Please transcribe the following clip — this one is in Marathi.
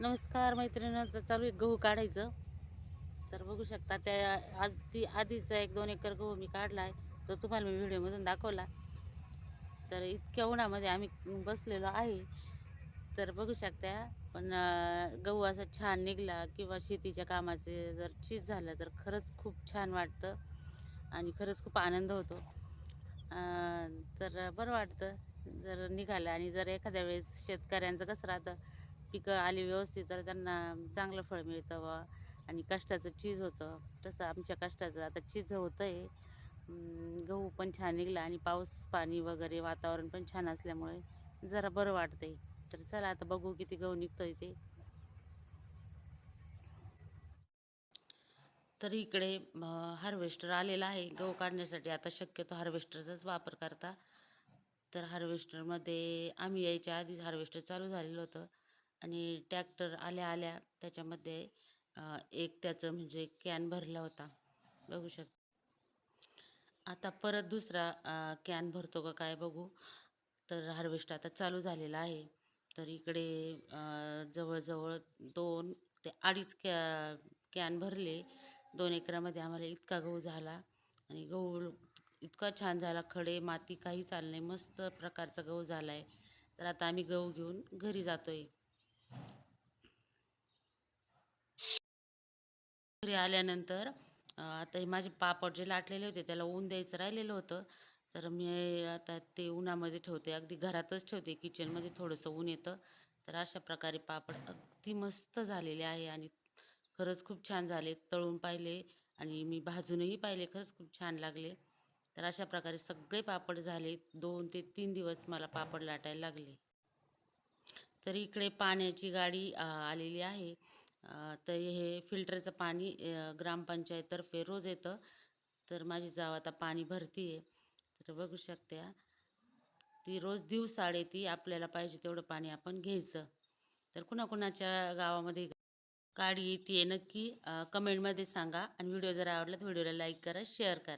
नमस्कार मैत्रिणींनो तर चालू आहे गहू काढायचं. तर बघू शकता त्या आज ती आधीचा एक दोन एकर गहू मी काढला आहे तो तुम्हाला मी व्हिडिओमधून दाखवला. तर इतक्या उन्हामध्ये आम्ही बसलेलो आहे. तर बघू शकता पण गहू असा छान निघला किंवा शेतीच्या कामाचे जर चीज झालं तर खरंच खूप छान वाटतं आणि खरंच खूप आनंद होतो. तर बरं वाटतं जर निघालं आणि जर एखाद्या वेळेस शेतकऱ्यांचं कसं राहतं पिकं आली व्यवस्थित तर त्यांना चांगलं फळ मिळतं व आणि कष्टाचं चीज होतं. तसं आमच्या कष्टाचं आता चीज होतं आहे गहू पण छान निघला आणि पाऊस पाणी वगैरे वातावरण पण छान असल्यामुळे जरा बरं वाटतंय. तर चला आता बघू किती गहू निघतोय ते. तर इकडे हार्वेस्टर आलेला आहे. गहू काढण्यासाठी आता शक्यतो हार्वेस्टरचाच वापर करता. तर हार्वेस्टरमध्ये आम्ही यायच्या आधीच हार्वेस्टर चालू झालेलं होतं. आणि टॅक्टर आल्या आल्या त्याच्यामध्ये एक त्याचं म्हणजे कॅन भरला होता. बघू शक आता परत दुसरा कॅन भरतो का काय बघू. तर हार्वेस्ट आता चालू झालेला आहे. तर इकडे जवळजवळ दोन ते अडीच कॅ कॅन भरले. दोन एकरामध्ये आम्हाला इतका गहू झाला. आणि गहू इतका छान झाला. खडे माती काही चाल नाही मस्त प्रकारचा गहू झाला आहे तर आता आम्ही गहू घेऊन घरी जातो आहे घरी आल्यानंतर आता हे माझे पापड जे लाटलेले होते त्याला ऊन द्यायचं राहिलेलं होतं. तर मी आता ते उन्हामध्ये ठेवते. अगदी घरातच ठेवते. किचनमध्ये थोडंसं ऊन येतं. तर अशा प्रकारे पापड अगदी मस्त झालेले आहे आणि खरंच खूप छान झाले. तळून पाहिले आणि मी भाजूनही पाहिले. खरंच खूप छान लागले. तर अशा प्रकारे सगळे पापड झाले. दोन ते तीन दिवस मला पापड लाटायला लागले. तर इकडे पाण्याची गाडी आलेली आहे. तर हे फिल्टरचं पाणी ग्रामपंचायततर्फे रोज येतं. तर माझी जाव आता पाणी भरती आहे तर बघू शकत्या ती रोज दिवसाड येते आपल्याला पाहिजे तेवढं पाणी आपण घ्यायचं. तर कुणाकुणाच्या गावामध्ये काळी येते नक्की कमेंटमध्ये सांगा. आणि व्हिडिओ जर आवडला तर व्हिडिओला लाईक करा शेअर करा.